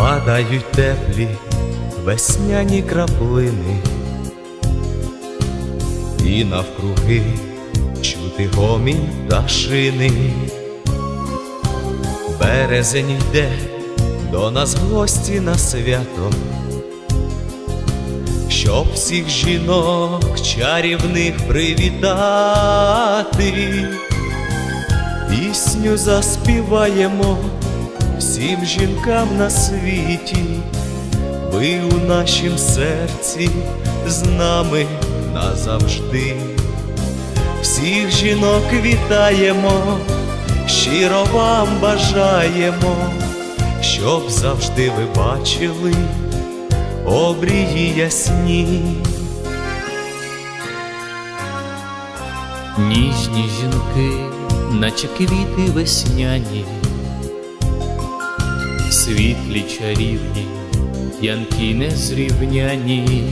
падають теплі весняні краплини, і навкруги чути гомін пташини. Березень йде до нас гості на свято, щоб всіх жінок чарівних привітати, пісню заспіваємо всім жінкам на світі, ви у нашім серці з нами назавжди. Всіх жінок вітаємо, щиро вам бажаємо, щоб завжди ви бачили обрії ясні. Ніжні жінки, наче квіти весняні, світлі чарівні, янки незрівняні,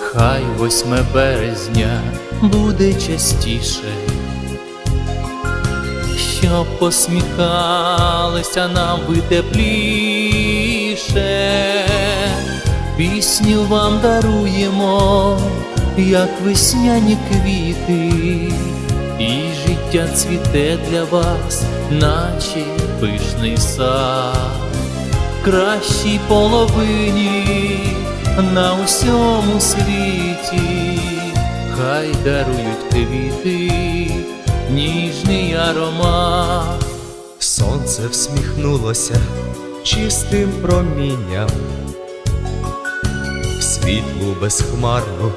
хай восьме березня буде частіше, щоб посміхалися нам ви тепліше, пісню вам даруємо, як весняні квіти, життя цвіте для вас, наче пишний сад, кращій половині на усьому світі, хай дарують квіти, ніжний аромат. Сонце всміхнулося чистим промінням, світлу безхмарну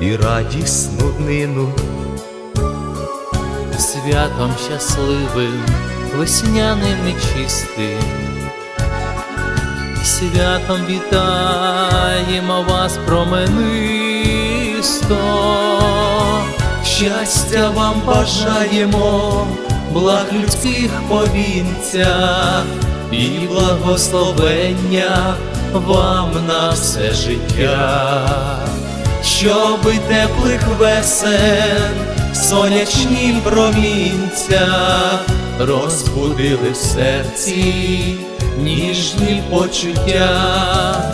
і радісну днину. Святом щасливим, весняним і чистим. Святом вітаємо вас променисто, Щастя вам бажаємо, благ людських повінця і благословення вам на все життя, щоби теплих весен, сонячні промінця розбудили в серці ніжні почуття.